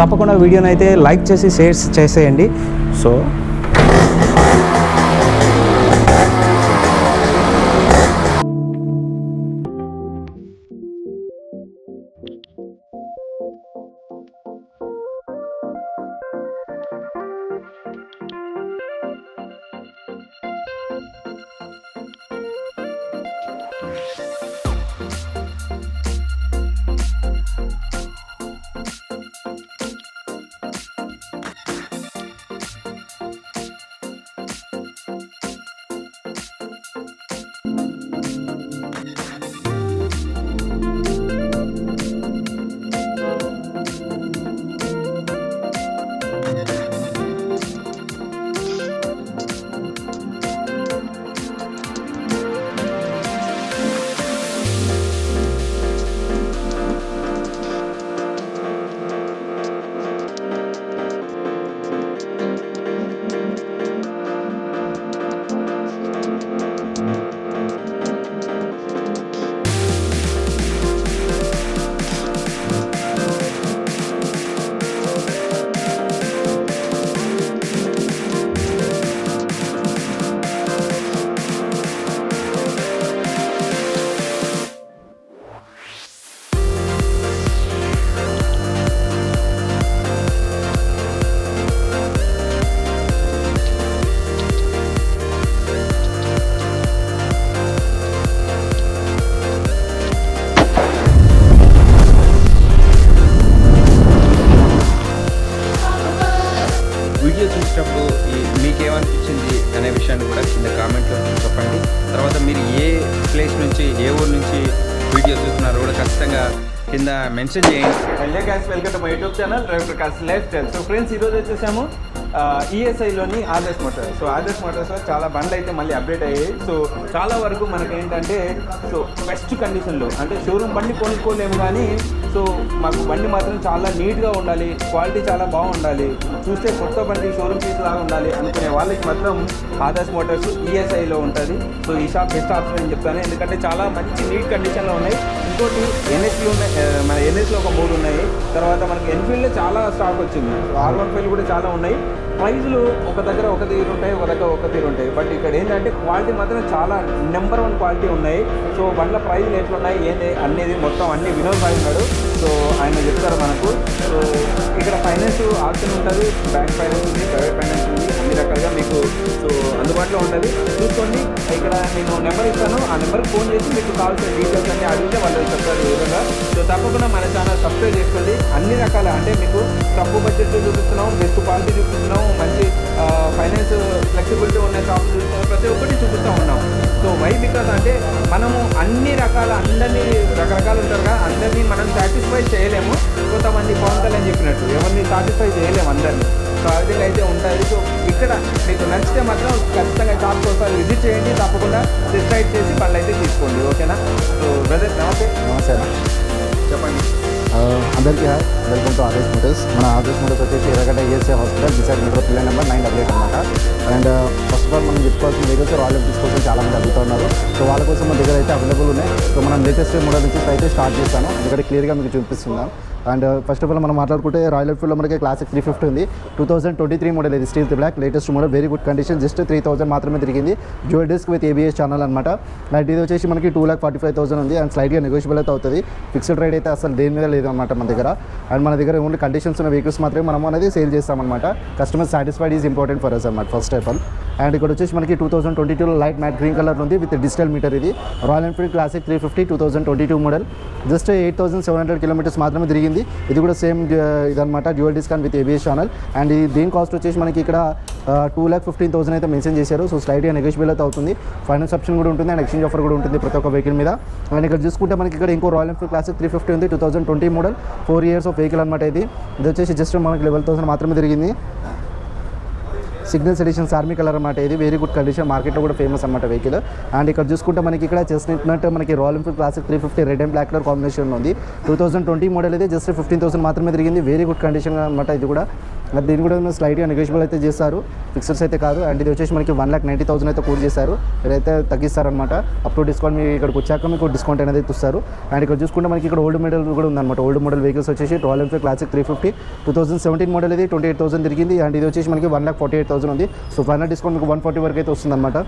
తప్పకుండా వీడియోనైతే లైక్ చేసి షేర్స్ చేసేయండి. సో కింద కామెంట్లో చెప్పండి. తర్వాత మీరు ఏ ప్లేస్ నుంచి ఏ ఊరు నుంచి వీడియో చూస్తున్నారో కూడా ఖచ్చితంగా కింద మెన్షన్ చేయండి. Hello guys welcome to my YouTube channel Ravi Prakash lifestyle so friends ఈరోజు వచ్చేసాము. ఈఎస్ఐలోని ఆదర్శ్ మోటార్ సో ఆదర్శ్ మోటార్స్లో చాలా బండ్లు అయితే మళ్ళీ అప్డేట్ అయ్యాయి. సో చాలా వరకు మనకి ఏంటంటే సో బెస్ట్ కండిషన్లో అంటే షోరూమ్ బండి కొనుక్కోలేము కానీ సో మాకు బండి మాత్రం చాలా నీట్గా ఉండాలి క్వాలిటీ చాలా బాగుండాలి చూస్తే కొత్త బండి షోరూమ్ పీస్ లాగా ఉండాలి అనుకునే వాళ్ళకి మాత్రం ఆదర్శ్ మోటార్స్ ఈఎస్ఐలో ఉంటుంది. సో ఈ షాప్ బెస్ట్ ఆప్షన్ అని చెప్తాను. ఎందుకంటే చాలా మంచి నీట్ కండిషన్లో ఉన్నాయి. ఇంకోటి ఎన్ఎస్లో ఉన్నాయి మన ఎన్ఎస్లో ఒక మూడు ఎన్ఫీల్డ్లో చాలా స్టాక్ వచ్చింది. ఆర్ వన్ ఫైవ్ కూడా చాలా ఉన్నాయి. ప్రైజులు ఒక దగ్గర ఒక తీరు ఉంటాయి ఒక దగ్గర ఒక తీరు ఉంటాయి. బట్ ఇక్కడ ఏంటంటే క్వాలిటీ మాత్రం చాలా నెంబర్ వన్ క్వాలిటీ ఉన్నాయి. సో బండ్ల ప్రైజులు ఎట్లున్నాయి ఏంటి అనేది మొత్తం అన్ని వినోద్ భాయ్ ఉన్నాడు. సో ఆయన చెప్తారు మనకు. సో ఇక్కడ ఫైనాన్స్ ఆప్షన్ ఉంటుంది. బ్యాంక్ ఫైనాన్స్ ఉంది ప్రైవేట్ ఫైనాన్స్ ఉంది అన్ని రకాలుగా మీకు సో అందుబాటులో ఉంటుంది చూసుకోండి ఇక్కడ నేను నెంబర్ ఇస్తాను. ఆ నెంబర్కి ఫోన్ చేసి మీకు కావాల్సిన డీటెయిల్స్ అన్ని అడిగితే వాళ్ళు చెప్తారు ఈ విధంగా సో తప్పకుండా మన ఛానల్ సబ్స్క్రైబ్ చేసుకోండి అన్ని రకాల అంటే మీకు తక్కువ బడ్జెట్ చూపిస్తున్నాం బెస్ట్ క్వాలిటీ చూపిస్తున్నాం మంచి ఫైనాన్స్ ఫ్లెక్సిబిలిటీ ఉన్న షాప్స్ చూపిస్తున్నాం ప్రతి ఒక్కటి చూపిస్తూ ఉన్నాం. సో వై బికాస్ అంటే మనము అన్ని రకాల అందరినీ రకరకాలు ఉంటారు కదా అందరినీ మనం సాటిస్ఫై చేయలేము. కొంతమంది పవన్ కళ్యాణ్ చెప్పినట్టు ఎవరిని సాటిస్ఫై చేయలేము అందరినీ. సో విధంగా అయితే ఉంటుంది సో ఇక్కడ మీకు నచ్చితే మాత్రం ఖచ్చితంగా షాప్కి ఒకసారి విజిట్ చేయండి. తప్పకుండా డిసైడ్ చేసి బండ్లు అయితే తీసుకోండి ఓకేనా సో బ్రదర్ నమస్తే. నమస్తే. చెప్పండి. అందరికీ hi welcome to Adesh motors. మన ఆదేశ్ మోటర్స్ వచ్చేసి Erragadda AC hospital decide metro pillar number nine double అనమాట అండ్ ఫస్ట్ ఆఫ్ ఆల్ మనం చెప్పుకోవాల్సిన వెహికల్స్ రాయల్ ఎన్ఫీల్డ్స్ కోసం చాలా మంది అడుగుతున్నారు సో వాళ్ళ కోసం మన దగ్గర అయితే అవైలబుల్ ఉన్నాయి. సో మనం లేటెస్ట్ మోడల్ నుంచి అయితే స్టార్ట్ చేస్తాను. ఎందుకంటే క్లియర్గా మీకు చూపిస్తున్నాం అండ్ ఫస్ట్ ఆఫ్ ఆల్ మనం మాట్లాడుకుంటే రాయల్ ఎన్ఫీల్డ్లో మనకి క్లాసిక్ త్రీ ఫిఫ్టీ ఉంది. Two thousand twenty three model ఇది. Steel black latest model very good condition just three thousand మాత్రమే తిరిగింది. Dual disc with ABS channel అనమాట అండ్ ఇది వచ్చేసి మనకి two lakh forty five thousand ఉంది. అండ్ స్లైడ్గా నెగోషియబుల్ అయితే అవుతుంది. ఫిక్స్డ్ రేట్ అయితే అసలు దేని మీద లేదు అనమాట మన దగ్గర. అండ్ మన దగ్గర ఓన్లీ కండిషన్స్ ఉన్న వెహికల్స్ మాత్రమే మనం అనేది సేల్ చేస్తామన్నమాట. Customer satisfied is important for us అనమాట ఫస్ట్ ఆఫ్ ఆల్ అండ్ ఇక్కడ వచ్చేసి మనకి టూ థౌసండ్ ట్వంటీ టూలో లైట్ మ్యాట్ గ్రీన్ కలర్ ఉంది విత్ డిజిటల్ మీటర్ ఇది. Royal Enfield Classic three fifty two thousand twenty two model. Just eight thousand seven hundred kilometres మాత్రమే తిరిగింది. ఇది కూడా సేమ్ ఇదనమాట dual discount with ABS channel and ఇది దీని కాస్ట్ వచ్చేసి మనకి ఇక్కడ టూ ల్యాక్ ఫిఫ్టీన్ థౌసండ్ అయితే మెన్షన్ చేశారు. సో స్లైడ్గా నెగోషియబుల్ అయితే అవుతుంది. ఫైనాన్స్ ఆప్షన్ కూడా ఉంటుంది అండ్ ఎక్స్చేంజ్ ఆఫర్ కూడా ఉంటుంది ప్రతి ఒక్క వెహికల్ మీద. అండ్ ఇక్కడ చూసుకుంటే మనకి ఇక్కడ ఇంకో Royal Enfield Classic three fifty ఉంది two thousand twenty model. Four years of vehicle అనమాట ఇది. ఇది వచ్చేసి జస్ట్ మనకి లెవెల్ థౌసండ్ మాత్రమే తిరిగింది. సిగ్నల్స్ ఎడిషన్ ఆర్మీ కలర్ అనమాట ఇది వెరీ గుడ్ కండిషన్ మార్కెట్లో కూడా ఫేమస్ అనమాట వెహికల్ అండ్ ఇక్కడ చూసుకుంటే మనకి ఇక్కడ చేసినట్టు మనకి Royal Enfield Classic three fifty red and black colour combination ఉంది. టూ థౌసండ్ ట్వంటీ మోడల్ అయితే జస్ట్ ఫిఫ్టీన్ థౌసండ్ మాత్రమే తిరిగింది. వెరీ గుడ్ కండిషన్ అనమాట ఇది కూడా. మరి దీన్ని కూడా స్లైట్గా నెగోషియబుల్ అయితే చేస్తారు. ఫిక్సర్స్ అయితే కాదు. అండ్ ఇది వచ్చేసి మనకి వన్ ల్యాక్ నైంటీ థౌసండ్ అయితే కోట్ చేశారు. ఇదైతే తగ్గిస్తారనమాట అప్పుడు డిస్కౌంట్ మీకు ఇక్కడికి వచ్చాక మీకు డిస్కౌంట్ అనేది ఇస్తారు. అండ్ ఇక్కడ చూసుకుంటే మనకి ఇక్కడ ఓల్డ్ మోడల్ కూడా ఉందన్నమాట. ఓల్డ్ మోడల్ వెహికల్స్ వచ్చేసి Royal Enfield Classic three fifty two thousand seventeen model ఇది ట్వంటీ ఎయిట్ థౌసండ్ తిరిగింది. అండ్ ఇది వచ్చేసి మనకి one lakh forty eight thousand ఉంది. సో ఫైనల్ డిస్కౌంట్ మీకు వన్ ఫార్టీ వరకు అయితే వస్తుందన్నమాట.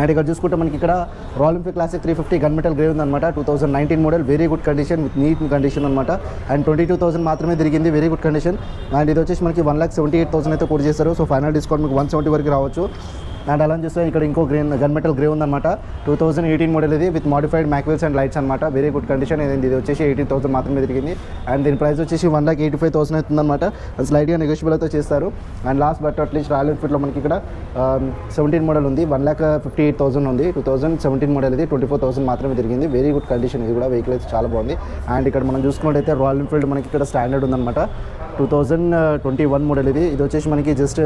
అండ్ ఇక్కడ చూసుకుంటే మనకి ఇక్కడ Royal Classic three fifty gun metal grey ఉందన్నమాట. Two thousand nineteen model very good condition with neat condition అనమాట అండ్ ట్వంటీ టూ థౌసండ్ మాత్రమే తిరిగింది వెరీ గుడ్ కండిషన్ అండ్ ఇది వచ్చేసి మనకి one lakh seventy eight thousand అయితే కూడా చేస్తారు సో ఫైనల్ డిస్కౌంట్ మీకు వన్ సెవెంటీ వరకు రావచ్చు. అండ్ అలా చూస్తే ఇక్కడ ఇంకో గ్రీన్ గన్ మెటల్ గ్రే ఉందన్నమాట. టూ థౌసండ్ ఎయిటీన్ మోడల్ ఇది with modified mag wheels and lights అనమాట వెరీ గుడ్ కండిషన్ ఏదైంది? ఇది వచ్చేసి ఎయిటీన్ థౌసండ్ మాత్రమే తిరిగింది. అండ్ దీని ప్రైస్ వచ్చేసి one lakh eighty five thousand అవుతుందన్నమాట. స్లైడ్గా నెగోషియబుల్ అయితే చేస్తారు. And last but at least Royal ఎన్ఫీల్డ్లో మనకి ఇక్కడ um, సెవెంటీన్ మోడల్ ఉంది. One lakh fifty eight thousand ఉంది. టూ థౌసండ్ సెవెంటీన్ మోడల్ ఇది ట్వంటీ ఫోర్ థౌసండ్ మాత్రమే తిరిగింది. వెరీ గుడ్ కండిషన్ ఇది కూడా వెహికల్ అయితే చాలా బాగుంది. అండ్ ఇక్కడ మనం చూసుకున్నట్టయితే రాయల్ ఎన్ఫీల్డ్ మనకి ఇక్కడ స్టాండర్డ్ ఉందన్నమాట. Two thousand twenty one model ఇది. ఇది వచ్చేసి మనకి just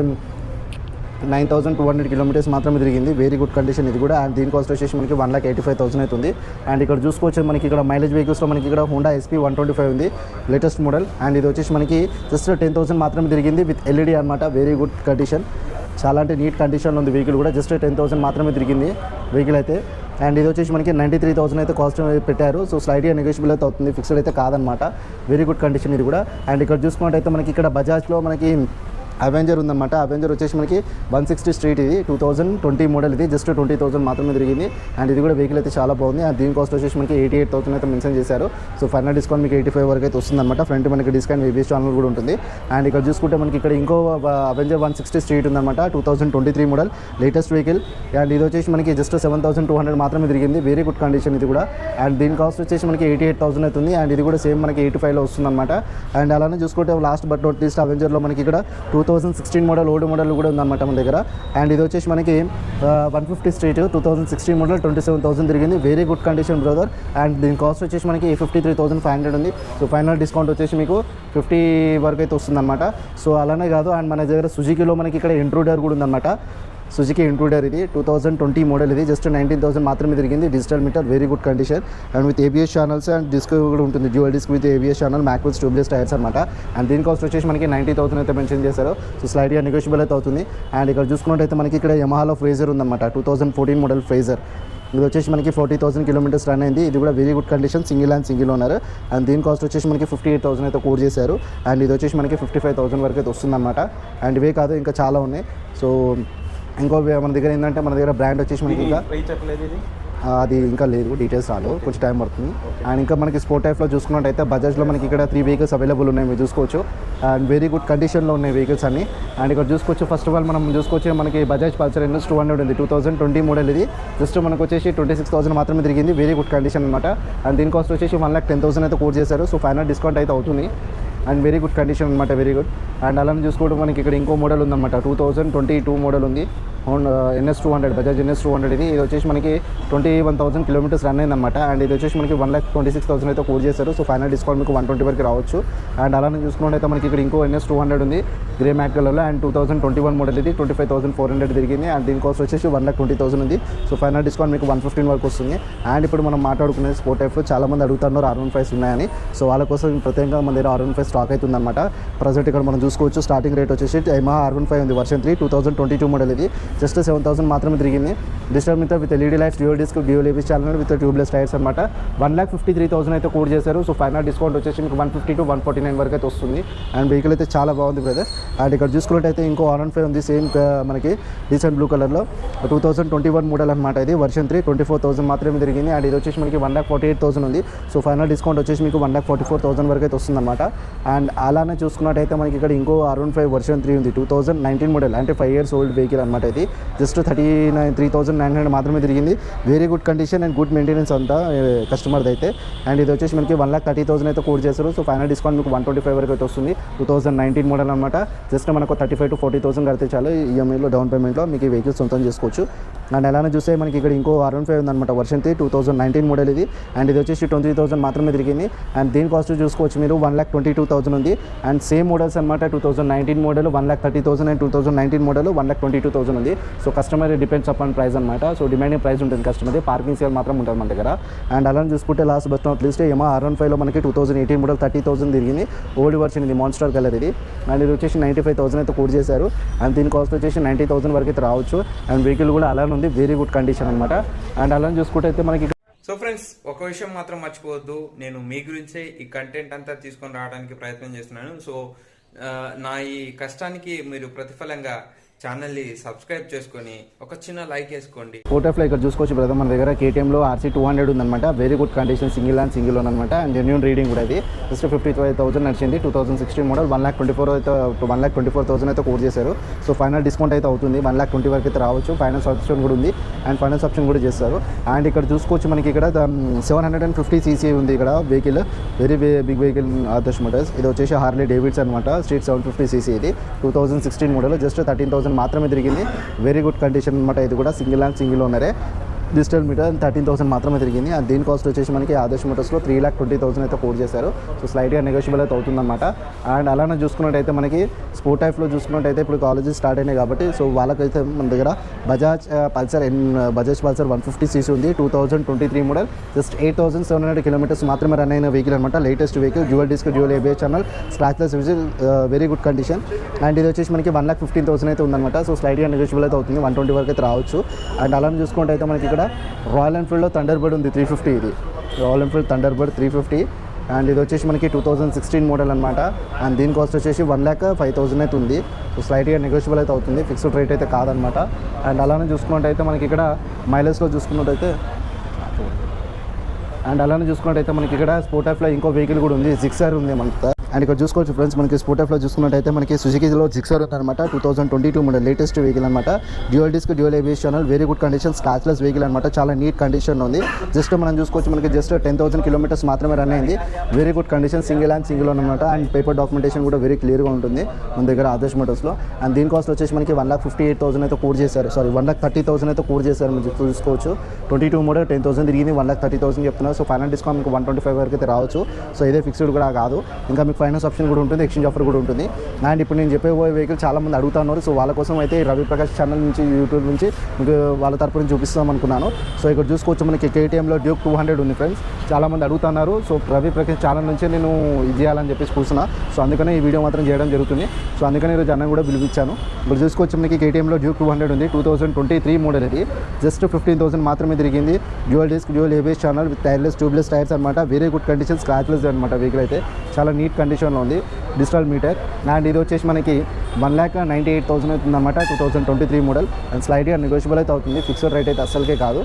nine thousand two hundred kilometres మాత్రమే తిరిగింది. వెరీ గుడ్ కండిషన్ ఇది కూడా. అండ్ దీని కాస్ట్ వచ్చేసి మనకి one lakh eighty five thousand అవుతుంది అండ్ ఇక్కడ చూసుకోవచ్చు మనకి ఇక్కడ మైలేజ్ వెహికల్స్లో మనకి ఇక్కడ Honda SP one twenty five ఉంది. లేటెస్ట్ మోడల్ అండ్ ఇది వచ్చేసి మనకి జస్ట్ టెన్ థౌసండ్ మాత్రమే తిరిగింది విత్ ఎల్ఈడి అనమాట వెరీ గుడ్ కండిషన్ చాలా అంటే నీట్ కండిషన్లో ఉంది వెహికల్ కూడా. జస్ట్ టెన్ థౌసండ్ మాత్రమే తిరిగింది వెహికల్ అయితే. అండ్ ఇది వచ్చేసి మనకి నైంటీ త్రీ థౌసండ్ అయితే కాస్ట్ పెట్టారు. సో స్లైడ్గా నెగోషియబుల్ అయితే అవుతుంది. ఫిక్స్డ్ అయితే కాదనమాట వెరీ గుడ్ కండిషన్ ఇది కూడా. అండ్ ఇక్కడ చూసుకున్నట్టయితే మనకి ఇక్కడ బజాజ్లో మనకి అవెంజర్ ఉందన్నమాట. అవెంజర్ వచ్చేసి మనకి వన్ సిక్స్టీ స్ట్రీట్ ఇది టూ థౌసండ్ ట్వంటీ మోడల్ ఇది జస్ట్ ట్వంటీ థౌసండ్ మాత్రమే తిరిగింది. అండ్ ఇది కూడా వెహికల్ అయితే చాలా బాగుంది. అండ్ దీని కాస్ట్ వచ్చేసి మనకి ఎయిటీ ఎయిట్ థౌసండ్ అయితే మెన్షన్ చేశారు. సో ఫైనల్ డిస్కౌంట్ మీకు ఎయిటీ ఫైవ్ వరకు అయితే వస్తుందన్నమాట. ఫ్రంట్ మనకి డిస్కౌంట్ వేబీఎస్ ఛానల్ కూడా ఉంటుంది. అండ్ ఇక్కడ చూసుకుంటే మనకి ఇక్కడ ఇంకో అవెంజర్ వన్ సిక్స్టీ స్ట్రీట్ ఉందన్నమాట. Two thousand twenty three model latest vehicle and ఇది వచ్చేసి మనకి just seven thousand two hundred మాత్రమే తిరిగింది. వెరీ గుడ్ కండిషన్ ఇది కూడా. అండ్ దీని కాస్ట్ వచ్చేసి మనకి ఎయిటీ ఎయిట్ థౌసండ్ అవుతుంది అండ్ ఇది కూడా సేమ్ మనకి ఎయిటీ ఫైవ్లో వస్తుందన్నమాట. అండ్ అలానే చూసుకుంటే లాస్ట్ బట్ నోట్ లీస్ట్ అవెంజర్లో మనకి ఇక్కడ two two thousand sixteen model old model కూడా ఉందన్నమాట మన దగ్గర. అండ్ ఇది వచ్చేసి మనకి one fifty street two thousand sixteen model twenty seven thousand తిరిగింది. Very good condition brother and దీని కాస్ట్ వచ్చేసి మనకి fifty three thousand five hundred ఉంది. సో ఫైనల్ డిస్కౌంట్ వచ్చేసి మీకు ఫిఫ్టీ వరకు అయితే వస్తుందన్నమాట. సో అలానే కాదు. అండ్ మన దగ్గర సుజుకిలో మనకి ఇక్కడ ఇంట్రూడర్ కూడా ఉందన్నమాట. సుజుకి ఇంట్రూడర్ ఇది. టూ థౌసండ్ ట్వంటీ మోడల్ ఇది. జస్ట్ నైన్టీన్ థౌసండ్ మాత్రమే తిరిగింది. Digital meter very good condition and with ABS channels and disc కూడా ఉంటుంది. Dual disc with ABS channel mag wheels tubeless tyres అనమాట అండ్ దీని కాస్ట్ వచ్చేసి మనకి నైంటీ థౌసండ్ అయితే మెన్షన్ చేశారు. సో స్లైడ్గా నెగోషియబుల్ అయితే అవుతుంది. అండ్ ఇక్కడ చూసుకున్నట్టయితే మనకి ఇక్కడ యమహాలో ఫ్రేజర్ ఉందన్నమాట. Two thousand fourteen model Fazer ఇది వచ్చేసి మనకి ఫార్టీ థౌసండ్ కిలోమీటర్స్ రన్ అయింది. ఇది కూడా very good condition single and single owner and దీని కాస్ట్ వచ్చేసి మనకి ఫిఫ్టీ ఎయిట్ థౌసండ్ అయితే కోర్ చేశారు. అండ్ ఇది వచ్చేసి మనకి ఫిఫ్టీ ఫైవ్ థౌసండ్ వరకు అయితే వస్తుందన్నమాట. అండ్ ఇవే కాదు ఇంకా చాలా ఉన్నాయి. సో ఇంకో మన దగ్గర ఏంటంటే మన దగ్గర బ్రాండ్ వచ్చేసి మనకి ఇంకా అది ఇంకా లేదు డీటెయిల్స్ రాదు కొంచెం టైం పడుతుంది. అండ్ ఇంకా మనకి స్పోర్ట్ టైప్లో చూసుకున్నట్టయితే బజాజ్లో మనకి ఇక్కడ త్రీ వెహికల్స్ అవైలబుల్ ఉన్నాయి మీరు చూసుకోవచ్చు. అండ్ వెరీ గుడ్ కండిషన్లో ఉన్నాయి వెహికల్స్ అన్ని. అండ్ ఇక్కడ చూసుకోవచ్చు ఫస్ట్ ఆఫ్ ఆల్ మనం చూసుకోవచ్చు మనకి Bajaj Pulsar NS two hundred ఉంది టూ థౌసండ్ ట్వంటీ మోడల్ ఇది. జస్ట్ మనకు వచ్చేసి ట్వంటీ సిక్స్ థౌసండ్ మాత్రమే తిరిగింది వెరీ గుడ్ కండిషన్ అనమాట అండ్ దీని కాస్ట్ వచ్చేసి వన్ లాక్ టెన్ థౌసండ్ అయితే కోట్ చేశారు. సో ఫైనల్ డిస్కౌంట్ అయితే అవుతుంది. అండ్ వెరీ గుడ్ కండిషన్ అనమాట వెరీ గుడ్. అండ్ అలానే చూసుకోవడం మనకి ఇక్కడ ఇంకో మోడల్ ఉందన్నమాట two thousand twenty two model ఉంది. NS two hundred Bajaj NS two hundred ఇది ఇది వచ్చేసి మనకి twenty one thousand kilometres run అయిందన్నమాట. అండ్ ఇది వచ్చేసి మనకి one lakh twenty six thousand అయితే కోట్ చేశారు. సో ఫైనల్ డిస్కౌంట్ మీకు వన్ ట్వంటీ వరకు రావచ్చు. అండ్ అలానే చూసుకున్నట్టయితే మనకి ఇక్కడ ఇంకో ఎన్ఎస్ టూ హండ్రెడ్ ఉంది. గ్రే మ్యాక్ కలర్లో and two thousand twenty one model ఇది. Twenty five thousand four hundred తిరిగింది. అండ్ దీని కాస్ట్ వచ్చేసి వన్ ల్యాక్ ట్వంటీ థౌసండ్ ఉంది. సో ఫైనల్ డిస్కౌంట్ మీకు వన్ ఫిఫ్టీన్ వరకు వస్తుంది. అండ్ ఇప్పుడు మనం మాట్లాడుకునే స్పోర్ట్ టైప్ చాలామంది అడుగుతున్నారు ఆర్ వన్ ఫైవ్స్ ఉన్నాయని. సో వాళ్ళ కోసం ప్రత్యేకంగా మన దగ్గర ఆర్ వన్ ఫైవ్ స్టాక్ అవుతుందన్నమాట ప్రజెంట్ ఇక్కడ మనం చూసుకోవచ్చు. స్టార్టింగ్ రేట్ వచ్చేసి ఎమా ఆర్ వన్ ఫైవ్ ఉంది. Version three two thousand twenty two model ఇది. జస్ట్ సెవెన్ థౌసండ్ మాత్రమే తిరిగింది. Digital meter with LED lights dual disc dual ABS channel with tubeless tyres అనమాట one lakh fifty three thousand అయితే quote చేశారు. So final discount వచ్చేసి మీకు one fifty to one forty nine వరకు అయితే వస్తుంది. అండ్ వెహికల్ అయితే చాలా బాగుంది బ్రదర్ అండ్ ఇక్కడ చూసుకున్నట్టయితే ఇంకో ఆర్ వన్ ఫైవ్ ఉంది. సేమ్ మనకి డీసెంట్ బ్లూ కలర్లో two thousand twenty one model అనమాట ఇది. Version three twenty four thousand మాత్రమే తిరిగింది. అండ్ ఇది వచ్చేసి మనకి one lakh forty eight thousand ఉంది. సో ఫైనల్ డిస్కౌంట్ వచ్చేసి మీకు one lakh forty four thousand వరకు అయితే వస్తుందన్నమాట అండ్ అలానే చూసుకున్నట్టయితే మనకి ఇక్కడ ఇంకో R one five version three ఉంది. టూ థౌసండ్ నైన్టీన్ మోడల్ అంటే ఫైవ్ ఇయర్స్ ఓల్డ్ వెహికల్ అనమాట ఇది. Just thirty nine three thousand nine hundred మాత్రమే తిరిగింది. Very good condition and good maintenance అంతా కస్టమర్ది అయితే. అండ్ ఇది వచ్చేసి మనకి వన్ లాక్ థర్టీ థౌసండ్ అయితే కోడ్ చేశారు. సో ఫైనల్ డిస్కౌంట్ మీకు వన్ ట్వంటీ ఫైవ్ వరకు అయితే వస్తుంది. టూ థౌసండ్ నైన్టీన్ మోడల్ అనమాట జస్ట్ మనకు thirty five to forty thousand కడితే చాలు. ఈఎంఐలో డౌన్ పేమెంట్లో మీకు ఈ వెహికల్ సొంతం చేసుకోవచ్చు. అండ్ అలానే చూస్తే మనకి ఇక్కడ ఇంకో ఆర్ వన్ ఫైవ్ ఉందన్నమాట version three two thousand nineteen model ఇది. అండ్ ఇది వచ్చేసి ట్వంటీ థౌసండ్ మాత్రమే తిరిగింది. అండ్ దీని కాస్ట్ చూసుకోవచ్చు మీరు one lakh twenty two thousand ఉంది. అండ్ సేమ్ మోడల్స్ అనమాట two thousand nineteen model one lakh thirty thousand and two thousand nineteen model one lakh twenty two thousand ఉంది. So customer depends upon price అనమాట so demanding price ఉంటుంది customer parking sale మాత్రం ఉంటుంది మన దగ్గర. And అలా చూసుకుంటే లాస్ట్ బస్ నాట్ లిస్ట్ ఏమో ఆర్ వన్ ఫైవ్లో మనకి two thousand eighteen model thirty thousand తిరిగింది. ఓల్డ్ వర్షన్ ఇది మాన్స్టర్ కలర్ ఇది. అండ్ ఇది వచ్చేసి నైంటీ ఫైవ్ థౌసండ్ అయితే కోట్ చేశారు. అండ్ దీని కాస్ట్ వచ్చేసి నైంటీ థౌసండ్ వరకు అయితే రావచ్చు. అండ్ వెహికల్ కూడా అలానే ఉంది. వెరీ గుడ్ కండిషన్ అనమాట అండ్ అలా చూసుకుంటే అయితే మనకి సో ఫ్రెండ్స్ ఒక విషయం మాత్రం మర్చిపోవద్దు. నేను మీ గురించే ఈ కంటెంట్ అంతా తీసుకొని రావడానికి ప్రయత్నం చేస్తున్నాను. సో నా ఈ కష్టానికి మీరు ప్రతిఫలంగా ఛానల్ని సబ్స్క్రైబ్ చేసుకొని ఒక చిన్న లైక్ వేసుకోండి. ఫోటోఫ్లో ఇక్కడ చూసుకోవచ్చు బ్రదర్ మన దగ్గర కేటీఎంలో ఆర్సీ టూ హండ్రెడ్ ఉందన్నమాట. Very good condition single and single అనమాట అండ్ జెన్యూన్ రీడింగ్ కూడా ఇది. జస్ట్ ఫిఫ్టీ ఫైవ్ థౌసండ్ నడిచింది. Two thousand sixteen model one lakh twenty four అయితే one lakh twenty four thousand అయితే కోర్ చేశారు. సో ఫైనల్ డిస్కౌంట్ అయితే అవుతుంది. వన్ ల్యాక్ ట్వంటీ వరకు అయితే రావచ్చు. ఫైనాన్స్ ఆప్షన్ కూడా ఉంది. అండ్ ఫైనాన్స్ ఆప్షన్ కూడా చేస్తారు. అండ్ ఇక్కడ చూసుకోవచ్చు మనకి ఇక్కడ seven hundred and fifty CC ఉంది ఇక్కడ vehicle very big vehicle Adarsh motors ఇది వచ్చేసి హార్లీ డేవిడ్స్ అనమాట స్ట్రీట్ సెవెన్ ఫిఫ్టీ సీసీ ఇది. Two thousand sixteen model just thirteen thousand మాత్రమే తిరిగింది. వెరీ గుడ్ కండిషన్ అనమాట ఇది కూడా సింగిల్ అండ్ సింగిల్ ఓనరే. డిజిటల్ మీటర్ థర్టీన్ థౌసండ్ మాత్రమే తిరిగింది. అండ్ దీని కాస్ట్ వచ్చేసి మనకి ఆదర్శ్ మోటార్స్లో త్రీ ల్యాక్ ట్వంటీ థౌసండ్ అయితే కోట్ చేశారు. సో స్లైట్గా నెగోషియబుల్ అయితే అవుతుందన్నమాట. అండ్ అలానే చూసుకున్నట్టయితే మనకి స్పోర్ట్ టైప్లో చూసుకున్నట్టయితే ఇప్పుడు కాలేజెస్ స్టార్ట్ అయినాయి కాబట్టి సో వాళ్ళకైతే మన దగ్గర Bajaj Pulsar N Bajaj Pulsar one fifty CC ఉంది. Two thousand twenty three model just eight thousand seven hundred kilometres మాత్రమే రన్ అయిన వెహికల్ అనమాట latest vehicle dual disc dual ABS channel scratchless whistle very good condition and ఇది వచ్చేసి మనకి one lakh fifteen thousand అయితే ఉందన్నమాట. So స్లైట్గా నెగోషియబుల్ అయితే అవుతుంది. వన్ ట్వంటీ వరకు అయితే రావచ్చు. అండ్ అలానే చూసుకుంటే అయితే మనకి ఇక్కడ రాయల్ ఎన్ఫీల్డ్లో థండర్ బర్డ్ ఉంది త్రీ ఫిఫ్టీ ఇది. Royal Enfield Thunderbird three fifty and ఇది వచ్చేసి మనకి టూ థౌసండ్ సిక్స్టీన్ మోడల్ అనమాట అండ్ దీని కాస్ట్ వచ్చేసి వన్ ల్యాక్ ఫైవ్ థౌసండ్ అయితే ఉంది. సో స్లైట్గా నెగోషియబుల్ అయితే అవుతుంది. ఫిక్స్డ్ రేట్ అయితే కాదనమాట అండ్ అలానే చూసుకున్నట్టయితే మనకి ఇక్కడ మైలేజ్లో చూసుకున్నట్టయితే అండ్ అలానే చూసుకున్నట్టయితే మనకి ఇక్కడ స్పోర్ట్ ఆఫ్లో ఇంకో వెహికల్ కూడా ఉంది. జిక్సర్ ఉంది మనకి. అండ్ ఇక్కడ చూసుకోవచ్చు ఫ్రెండ్స్ మనకి స్పోర్ట్ చూసుకున్నట్టయితే మనకి సుజుకిలో జిక్సర్ ఉందన్నమాట two thousand twenty two model latest vehicle అనమాట dual disc dual ABS channel very good condition scratchless vehicle అనమాట చాలా నీట్ కండిషన్ ఉంది. జస్ట్ మనం చూసుకోవచ్చు మనకి జస్ట్ టెన్ థౌసండ్ కిలోమీటర్స్ మాత్రమే రన్ అయింది. Very good condition single and single అనమాట అండ్ పేపర్ డాక్యుమెంటేషన్ కూడా వెరీ క్లియర్గా ఉంటుంది మన దగ్గర ఆదర్శ్ మోటార్స్లో అండ్ దీని కాస్ట్ వచ్చేసి మనకి one lakh fifty eight thousand అయితే కూర్ చేశారు. Sorry one lakh thirty thousand అయితే కూర్ చేశారు మీరు చూసుకోవచ్చు. Twenty two model ten thousand తిరిగింది వన్ లాక్ థర్టీ థౌసండ్ చెప్తున్నారు. సో ఫైనల్ డిస్కౌంట్ మీకు వన్ ట్వంటీ ఫైవ్ వరకు అయితే రావచ్చు. సో ఇదే ఫిక్స్డ్ కూడా కాదు. ఇంకా మీకు ఫైనాన్స్ ఆప్షన్ కూడా ఉంటుంది ఎక్స్చేంజ్ ఆఫర్ కూడా ఉంటుంది. అండ్ ఇప్పుడు నేను చెప్పబోయే వెహికల్ చాలా మంది అడుగుతున్నారు. సో వాళ్ళ కోసం అయితే రవి ప్రకాష్ ఛానల్ నుంచి యూట్యూబ్ నుంచి మీకు వాళ్ళ తరపు నుంచి చూపిస్తాం అనుకున్నాను. సో ఇక్కడ చూసుకోవచ్చు మనకి కేటీఎంలో డ్యూక్ టూ హండ్రెడ్ ఉంది ఫ్రెండ్స్ చాలా మంది అడుగుతున్నారు. సో రవి ప్రకాష్ ఛానల్ నుంచే నేను ఇది చేయాలని చెప్పేసి కూర్చున్నా. సో అందుకనే ఈ వీడియో మాత్రం చేయడం జరుగుతుంది. సో అందుకనే ఈరోజు అన్న కూడా పిలిపించాను. ఇప్పుడు చూసుకోవచ్చు మనకి కేటీఎంలో డ్యూక్ టూ హండ్రెడ్ ఉంది. Two thousand twenty three model ఇది. జస్ట్ ఫిఫ్టీన్ థౌసండ్ మాత్రమే తిరిగింది. Dual disc dual ABS channel with tyreless tubeless tyres అనమాట వెరీ గుడ్ కండిషన్ స్క్రాచ్లెస్ అనమాట వెహికల్ అయితే. చాలా నీట్ కండిషన్లో ఉంది. డిజిటల్ మీటర్ అండ్ ఇది వచ్చేసి మనకి one lakh ninety eight thousand అవుతుంది అనమాట two thousand twenty three model and స్లైట్గా negotiable అయితే అవుతుంది. ఫిక్స్డ్ రేట్ అయితే అస్సలకే కాదు.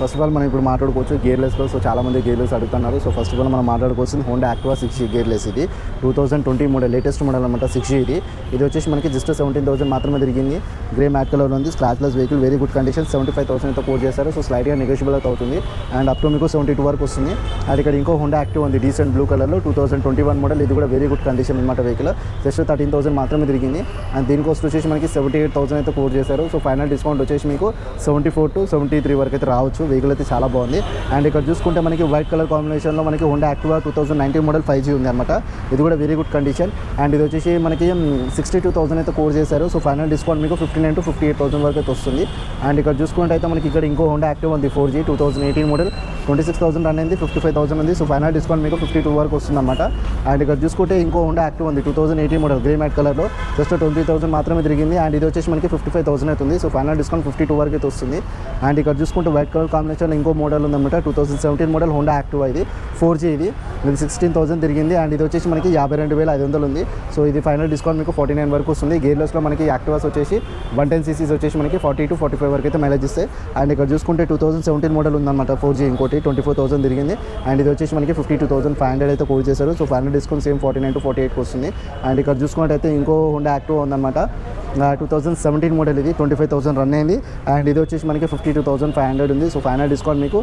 ఫస్ట్ ఆఫ్ ఆల్ మనం ఇప్పుడు మాట్లాడుకోవచ్చు గేర్లెస్లో సో చాలా మంది గేర్లెస్ అడుగుతున్నారు. సో ఫస్ట్ ఆఫ్ ఆల్ మనం మాట్లాడుకోవాల్సింది Honda Activa six G gearless ఇది. Two thousand twenty model latest model అనమాట సిక్స్ జీ ఇది. ఇది వచ్చేసి మనకి జస్ట్ సెవెంటీన్ థౌసండ్ మాత్రమే తిరిగింది. గ్రే మ్యాట్ కలర్ ఉంది. Scratchless vehicle very good condition seventy five thousand అయితే కోట్ చేశారు. సో స్లైట్గా నెగోషియబుల్ అయితే అవుతుంది. అండ్ అప్ టు మీకు సెవెంటీ టూ వరకు వస్తుంది. అండ్ ఇక్కడ ఇంకో హోండా యాక్టివ్ ఉంది డీసెంట్ బ్లూ కలర్లో two thousand twenty one model ఇది కూడా వెరీ గుడ్ కండిషన్ అనమాట వెహికల్ జస్ట్ థర్టీన్ థౌసండ్ మాత్రమే తిరిగింది. అండ్ దీనికి వచ్చేసి మనకి సెవెంటీ ఎయిట్ థౌసండ్ అయితే కోట్ చేశారు. సో ఫైనల్ డిస్కౌంట్ వచ్చేసి మీకు seventy four to seventy three వరకు అయితే రావచ్చు. వెహికల్ అయితే చాలా బాగుంది. అండ్ ఇక్కడ చూసుకుంటే మనకి వైట్ కలర్ కాంబినేషన్లో మనకి Honda Activa two thousand nineteen model five G ఉంది అనమాట ఇది కూడా వెరీ గుడ్ కండిషన్ అండ్ ఇది వచ్చేసి మనకి సిక్స్టీ టూ థౌసండ్ అయితే కోర్ చేశారు. సో ఫైనల్ డిస్కౌంట్ మీకు fifty nine to fifty eight thousand వరకు అయితే వస్తుంది. అండ్ ఇక్కడ చూసుకుంటే అయితే మనకి ఇక్కడ ఇంకో హోండా యాక్టివ్ ఉంది four G two thousand eighteen model twenty six thousand run అయింది ఫిఫ్టీ ఫైవ్ థౌసండ్ ఉంది. సో ఫైనల్ డిస్కౌంట్ మీకు ఫిఫ్టీ టూ వరకు వస్తుంది అండ్ ఇక్కడ చూసుకుంటే ఇంకో హోండా యాక్టివ్ ఉంది two thousand eighteen model grey matt కలర్లో జస్ట్ ట్వంటీ థౌసండ్ మాత్రమే తిరిగింది. అండ్ ఇది వచ్చేసి మనకి ఫిఫ్టీ ఫైవ్ థౌసండ్ అవుతుంది so final discount fifty two వరకు అయితే వస్తుంది. అండ్ ఇక్కడ చూసుకుంటే వైట్ కలర్ కాంబినేషన్ ఇంకో మోడల్ ఉందన్నమాట. Two thousand seventeen model Honda Active ఇది. ఫోర్ జీ ఇది. మీకు సిక్స్టీన్ థౌసండ్ తిరిగింది అండ్ ఇది వచ్చేసి మనకి యాభై రెండు వేల ఐదు వందలు ఉంది సో ఇది ఫైనల్ డిస్కౌంట్ మీకు ఫార్టీ నైన్ వరకు వస్తుంది. గేర్లెస్లో మనకి యాక్టివాస్ వచ్చేసి వన్ టెన్ సీసీస్ వచ్చేసి మనకి ఫార్టీ టు ఫార్టీ ఫైవ్ వరకు అయితే మైలేజ్ ఇస్తాయి. అండ్ ఇక్కడ చూసుకుంటే టూ థౌసండ్ సెవెంటీన్ మోడల్ ఉందన్నమాట. ఫోర్ జీ ఇంకోటి ట్వంటీ ఫోర్ థౌసండ్ తిరిగింది. అండ్ ఇది వచ్చేసి మనకి fifty two thousand five hundred అయితే కోల్ చేశారు. So final discount same forty nine to forty ఎయిట్కి వస్తుంది. అండ్ ఇక్కడ చూసుకున్నట్టయితే ఇంకో హోండా యాక్టివ్ ఉందన్నమాట. టూ థౌసండ్ సెవెంటీన్ మోడల్ ఇది. ట్వంటీ ఫైవ్ థౌసండ్ రన్ అయింది. అండ్ ఇది వచ్చేసి మనకి fifty two thousand five hundred ఉంది. సో ఫైనల్ డిస్కౌంట్ మీకు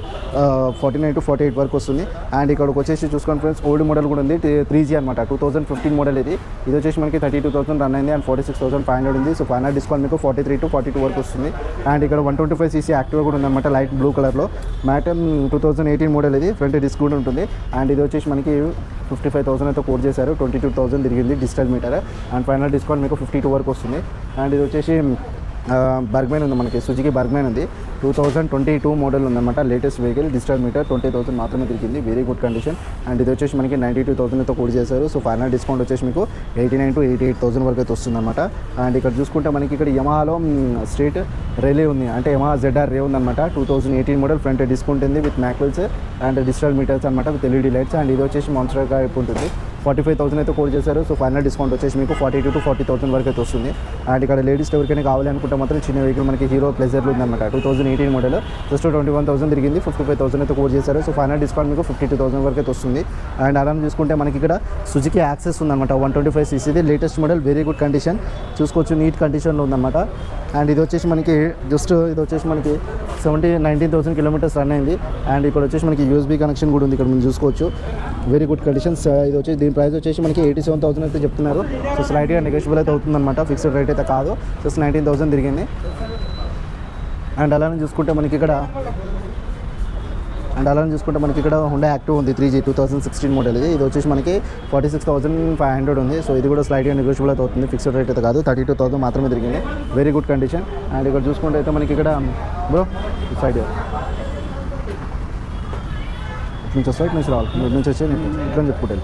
forty nine to forty eight వరకు వస్తుంది. అండ్ ఇక్కడికి వచ్చేసి చూసుకోండి ఫ్రెండ్స్ ఓల్డ్ మోడల్ కూడా ఉంది త్రీ జీ అనమాట టూ థౌసండ్ ఫిఫ్టీన్ మోడల్ ఇది. ఇది వచ్చేసి మనకి థర్టీ టూ థౌసండ్ రన్ అయింది and forty six thousand five hundred ఉంది. సో ఫైనల్ డిస్కౌంట్ మీకు forty three to forty two వరకు వస్తుంది. అండ్ ఇక్కడ one twenty five CC active కూడా ఉందన్నమాట లైట్ బ్లూ కలర్లో. మ్యాటమ్ టూ థౌసండ్ ఎయిటీన్ మోడల్ ఇది ఫ్రంట్ డిస్క్ కూడా ఉంటుంది. అండ్ ఇది వచ్చేసి మనకి ఫిఫ్టీ ఫైవ్ థౌసండ్ అయితే కోట్ చేశారు ట్వంటీ టూ థౌసండ్ తిరిగింది digital meter. And final discount మీకు ఫిఫ్టీ టూ వరకు వస్తుంది. అండ్ ఇది వచ్చేసి బర్గ్మెన్ ఉంది మనకి. సుజుకి బర్గ్మెన్ ఉంది. Two thousand twenty two model ఉందన్నమాట. Latest vehicle digital meter twenty thousand మాత్రమే తిరిగింది. వెరీ గుడ్ కండిషన్ అండ్ ఇది వచ్చేసి మనకి నైంటీ టూ థౌసండ్తో కూడి చేశారు. సో ఫైనల్ డిస్కౌంట్ వచ్చేసి మీకు eighty nine to eighty eight thousand వరకు అయితే వస్తుందన్నమాట. అండ్ ఇక్కడ చూసుకుంటే మనకి ఇక్కడ యమహాలో స్ట్రీట్ రేలే ఉంది. అంటే యమహా జెడ్ఆర్ రే ఉందన్నమాట. Two thousand eighteen model front discount ఉంది with mag wheels and digital meters అనమాట విత్ ఎల్ఈడి లైట్స్ అండ్ ఇది వచ్చేసి మాన్స్టర్ టైప్ ఉంటుంది. ఫార్టీ ఫైవ్ థౌసండ్ అయితే కోడ్ చేశారు. సో ఫైనల్ డిస్కౌంట్ వచ్చేసి మీకు forty two to forty thousand వరకు అయితే వస్తుంది. అండ్ ఇక్కడ లేడీస్ ఎవరికైనా కావాలి అనుకుంటే మాత్రం చిన్న వెహికల్ మనకి హీరో ప్లెజర్లు ఉందన్నమాట. Two thousand eighteen model. Just twenty one thousand తిరిగింది. ఫిఫ్టీ ఫైవ్ థౌసండ్ అయితే కోడ్ చేశారు. సో ఫైనల్ డిస్కౌంట్ మీకు ఫిఫ్టీ టూ థౌసండ్ వరకు అయితే వస్తుంది. అండ్ అలా చూసుకుంటే మనకి ఇక్కడ సుజుకి యాక్సెస్ ఉందన్నమాట. One twenty five సీసీది latest model very good condition చూసుకోవచ్చు నీట్ కండిషన్లో ఉందన్నమాట. అండ్ ఇది వచ్చేసి మనకి జస్ట్ ఇది వచ్చేసి మనకి seventy nineteen thousand kilometres run అయింది. అండ్ ఇక్కడ వచ్చేసి మనకి యూఎస్బీ కనెక్షన్ కూడా ఉంది. ఇక్కడ మనం చూసుకోవచ్చు. వెరీ గుడ్ కండిషన్స్ ఇది వచ్చేసి దీని ప్రైస్ వచ్చేసి మనకి ఎయిటీ సెవెన్ థౌసండ్ అయితే చెప్తున్నారు. సో స్లైట్గా నెగోషియబుల్ అయితే అవుతుందన్నమాట. ఫిక్స్డ్ రేట్ అయితే కాదు. జస్ట్ నైన్టీన్ థౌసండ్ తిరిగింది. అండ్ అలానే చూసుకుంటే మనకి ఇక్కడ అండ్ అలానే చూసుకుంటే మనకి ఇక్కడ హుండా యాక్టివ్ ఉంది. Three G two thousand sixteen model ఇది. ఇది వచ్చేసి మనకి forty six thousand five hundred ఉంది. సో ఇది కూడా స్లైట్గా నెగోషియబుల్ అయితే అవుతుంది. ఫిక్స్డ్ రేట్ అయితే కాదు. థర్టీ టూ థౌసండ్ మాత్రమే తిరిగింది. వెరీ గుడ్ కండిషన్ అండ్ ఇక్కడ చూసుకుంటే అయితే మనకి ఇక్కడ బ్రో సైడ్ నుంచి వస్తాయి ఇటు నుంచి రావాలి ఇటు నుంచి వచ్చి నేను ఇట్లా చెప్పుకుంటాను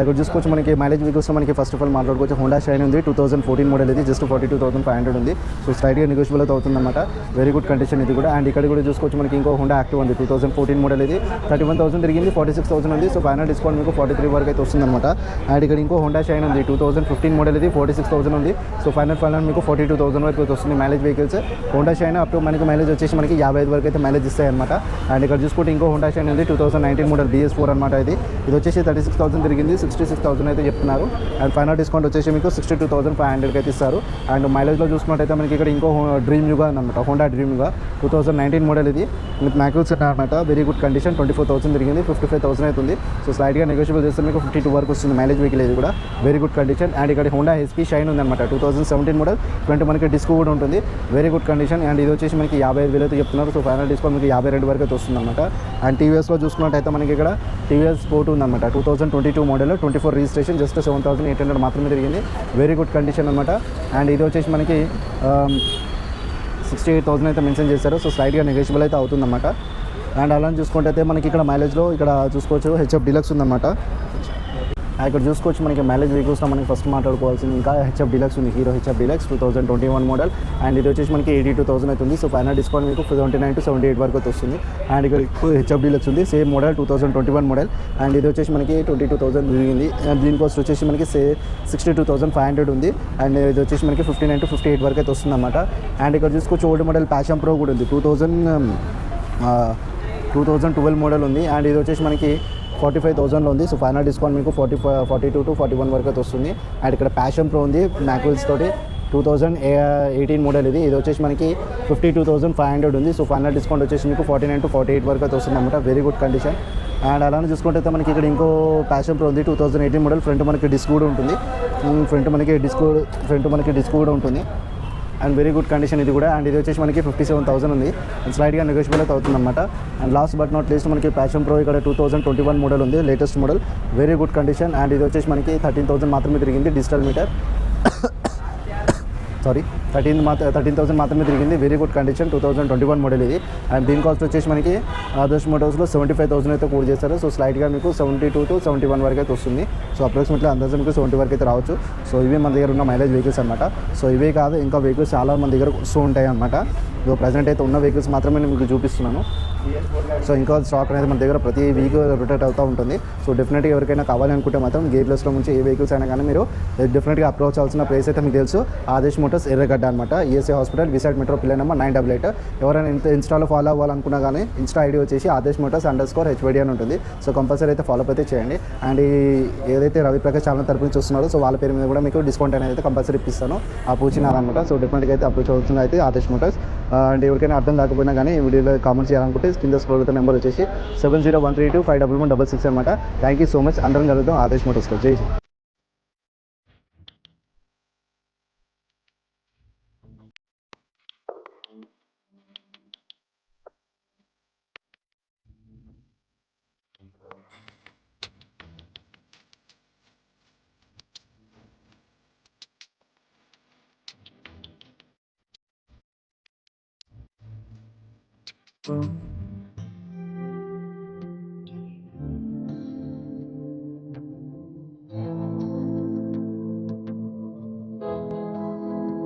ఇక్కడ చూసుకోవచ్చు మనకి మైలేజ్ వెహికల్స్ మనకి ఫస్ట్ ఆఫ్ ఆల్ మాట్లాడుకోవచ్చు. హోండా షైన్ ఉంది టూ థౌసండ్ ఫోర్టీన్ మోడల్ ఇది just forty two thousand five hundred ఉంది. సో స్లైట్గా నెగోషియబుల్ అయితే అవుతుందన్నమాట. వెరీ గుడ్ కండిషన్ ఇది కూడా. అండ్ ఇక్కడ కూడా చూసుకోవచ్చు మనకి ఇంకో హోండా యాక్టివ్ ఉంది టూ థౌసండ్ ఫోర్టీన్ మోడల్ ఇది. థర్టీ వన్ థౌసండ్ తిరిగింది ఫార్టీ సిక్స్ థౌసండ్ ఉంది. సో ఫైనల్ డిస్కౌంట్ మీకు ఫార్టీ త్రీ వరకు అయితే వస్తుంది అనమాట అండ్ ఇక్కడ ఇంకో హోండా షైన్ ఉంది టూ థౌసండ్ ఫిఫ్టీన్ మోడల్ ఇది ఫార్టీ సిక్స్ థౌసండ్ ఉంది. సో ఫైనల్ ఫైనల్ మీకు ఫార్టీ టూ థౌసండ్ వరకు వస్తుంది mileage vehicles Honda Shine up to మనకి మైలేజ్ వచ్చేసి మనకి యాభై ఐదు వరకు అయితే మైలేజ్ ఇస్తాయి అనమాట అండ్ ఇక్కడ చూసుకుంటే ఇంకో హోండా షైన్ ఉంది two thousand nineteen model BS four అనమాట ఇది. ఇది వచ్చేసి థర్టీ సిక్స్ థౌసండ్ తిరిగింది. సిక్స్టీ సిక్స్ థౌసండ్ అయితే చెప్తున్నారు. అండ్ ఫైనల్ డిస్కౌంట్ వచ్చేసి మీకు సిక్స్టీ టూ థౌసండ్ ఫైవ్ హండ్రెడ్కి అయితే ఇస్తారు. అండ్ మైలేజ్లో చూసుకున్నట్టయితే మనకి ఇక్కడ ఇంకో డ్రీమ్ యుగా అనమాట Honda Dream Yuga two thousand nineteen model ఇది. విత్ మ్యాక్యూల్స్ అనమాట very good condition twenty four thousand తిరిగింది. ఫిఫ్టీ ఫైవ్ థౌసండ్ అవుతుంది సో స్లైట్గా నెగోషియబుల్ చేస్తే మీకు ఫిఫ్టీ టూ వరకు వస్తుంది మైలేజ్ వెహికల్ ఇది కూడా. వెరీ గుడ్ కండిషన్ అండ్ ఇక్కడ హోండా హెస్పీ షైన్ ఉందన్నమాట. Two thousand seventeen model twenty మనకి డిస్క్ కూడా ఉంటుంది. వెరీ గుడ్ కండిషన్ అండ్ ఇది వచ్చేసి మనకి యాభై ఐదు వేలు అయితే చెప్తున్నారు. సో ఫైనల్ డిస్కౌంట్ మీకు యాభై రెండు వరకు అయితే వస్తుంది అనమాట అండ్ టీవీఎస్లో చూసుకున్నట్టయితే మనకి ఇక్కడ టీవీఎస్ స్పోర్ట్ ఉందన్నమాట. Two thousand twenty two model twenty four registration just seven thousand eight hundred మాత్రమే తిరిగింది. వెరీ గుడ్ కండిషన్ అనమాట అండ్ ఇది వచ్చేసి మనకి సిక్స్టీ ఎయిట్ థౌసండ్ అయితే మెన్షన్ చేశారు. సో స్లైట్గా నెగోషియబుల్ అయితే అవుతుందన్నమాట. అండ్ అలా చూసుకుంటే అయితే మనకి ఇక్కడ మైలేజ్లో ఇక్కడ చూసుకోవచ్చు హెచ్ఎఫ్ డిలక్స్ ఉందన్నమాట. ఇక్కడ చూసుకోవచ్చు మనకి మైలేజ్ వెహికల్స్లో మనకి ఫస్ట్ మాట్లాడుకోవాల్సింది ఇంకా హెచ్ఎఫ్ డిలక్స్ ఉంది Hero HF Deluxe two thousand twenty one model and ఇది వచ్చేసి మనకి ఎయిటీ టూ థౌసండ్ అవుతుంది. సో ఫైనల్ డిస్కౌంట్ మీకు seventy nine to seventy eight వరకు వస్తుంది. అండ్ ఇక్కడ హెచ్ఎఫ్ డిలక్స్ ఉంది same model two thousand twenty one model and ఇది వచ్చేసి మనకి ట్వంటీ టూ థౌసండ్ జరిగింది దీని కాస్ట్ వచ్చేసి మనకి say sixty two thousand five hundred ఉంది. అండ్ ఇది వచ్చేసి మనకి fifty nine to fifty eight వరకు అయితే వస్తుంది అనమాట అండ్ ఇక్కడ చూసుకోవచ్చు ఓల్డ్ మోడల్ ప్యాషన్ ప్రో కూడా ఉంది. Two thousand two thousand twelve model ఉంది. అండ్ ఇది వచ్చేసి మనకి ఫార్టీ ఫైవ్ థౌసండ్లో ఉంది. సో ఫైనల్ డిస్కౌంట్ మీకు forty forty two to forty one వరకు అయితే వస్తుంది. అండ్ ఇక్కడ ప్యాషన్ ప్రో ఉంది మ్యాక్విల్స్ తోటి టూ థౌజండ్ ఎయిటీన్ మోడల్ ఇది. ఇది వచ్చేసి మనకి fifty two thousand five hundred ఉంది. సో ఫైనల్ డిస్కౌంట్ వచ్చేసి మీకు forty nine to forty eight వరకు అయితే వస్తుంది అనమాట వెరీ గుడ్ కండిషన్ అండ్ అలానే చూసుకుంటే మనకి ఇక్కడ ఇంకో ప్యాషన్ ప్రో ఉంది two thousand eighteen model. Front మనకి డిస్క్ కూడా ఉంటుంది. Hmm, ఫ్రంట్ మనకి డిస్క్ ఫ్రంట్ మనకి డిస్క్ కూడా ఉంటుంది. అండ్ వెరీ గుడ్ కండిషన్ ఇది కూడా. అండ్ ఇది వచ్చేసి మనకి ఫిఫ్టీ సెవెన్ థౌసండ్ ఉంది. అండ్ స్లైడ్గా నెగోషియబుల్ అయితే అవుతుందన్నమాట. And last but not least మనకి ప్యాషన్ ప్రో ఇక్కడ two thousand twenty one model ఉంది latest model very good condition and ఇది వచ్చేసి మనకి థర్టీన్ థౌసండ్ మాత్రమే తిరిగింది డిజిటల్ మీటర్ సారీ థర్టీన్ మాత్రం థర్టీన్ థౌసండ్ మాత్రమే తిరిగింది. Very good condition two thousand twenty one model ఇది. అండ్ దీని కాస్ట్ వచ్చేసి మనకి ఆదర్శ్ మోటార్స్లో సెవెంటీ ఫైవ్ థౌసండ్ అయితే కూడా చేస్తారు. సో స్లైట్గా మీకు seventy two to seventy one వరకు అయితే వస్తుంది. సో అప్రాక్సిమేట్లీ అందాజ మీకు సెవెంటీ వరకు అయితే రావచ్చు. సో ఇవే మన దగ్గర ఉన్న మైలేజ్ వెహికల్స్ అనమాట సో ఇవే కాదు ఇంకా వెహికల్స్ చాలా మన దగ్గర వస్తూ ఉంటాయి అనమాట సో ప్రజెంట్ అయితే ఉన్న వెహికల్స్ మాత్రమే నేను మీకు చూపిస్తున్నాను. సో ఇంకా స్టాక్ అనేది మన దగ్గర ప్రతి వీక్ రొటేట్ అవుతూ ఉంటుంది. సో డెఫినెట్గా ఎవరికైనా కావాలనుకుంటే మాత్రం గేట్లెస్లో నుంచి ఏ వెహికల్స్ అయినా కానీ మీరు eh, డెఫినెట్గా అప్రోచ్ అవ్వాల్సిన ప్లేస్ అయితే మీకు తెలుసు. ఆదేశ్ మోటార్స్ ఎర్రగడ్డ అనమాట ESI hospital Visakha metro pillar number nine double eight ఎవరైనా ఇంత ఇన్స్టాలో ఫాలో అవ్వాలనుకున్నా కానీ ఇన్స్టా ఐడి వచ్చేసి Adesh Motors underscore HYD అని ఉంటుంది. సో కంపల్సరీ అయితే ఫాలో అయితే చేయండి. అండ్ ఏదైతే రవి ప్రకాష్ ఛానల్ తరపు నుంచి చూస్తున్నారో సో వాళ్ళ పేరు మీద కూడా మీకు డిస్కౌంట్ అనేది అయితే కంపల్సరీ ఇప్పిస్తాను. ఆ పూచినారనమాట సో డెఫినెట్గా అయితే అప్రోచ్ అవుతుంది అయితే ఆదేశ్ మోటార్స్ అండ్ ah, ఎవరికైనా అర్థం కాకపోయినా కానీ వీడియోలో కామెంట్స్ చేయాలనుకుంటే కింద స్క్రోల్ అవుతున్న నెంబర్ వచ్చేసి seven zero one three two five double one double six అనమాట. థ్యాంక్ యూ సో మచ్ అందరం కలుగుతాం ఆదేశ్ మోటార్స్లో జై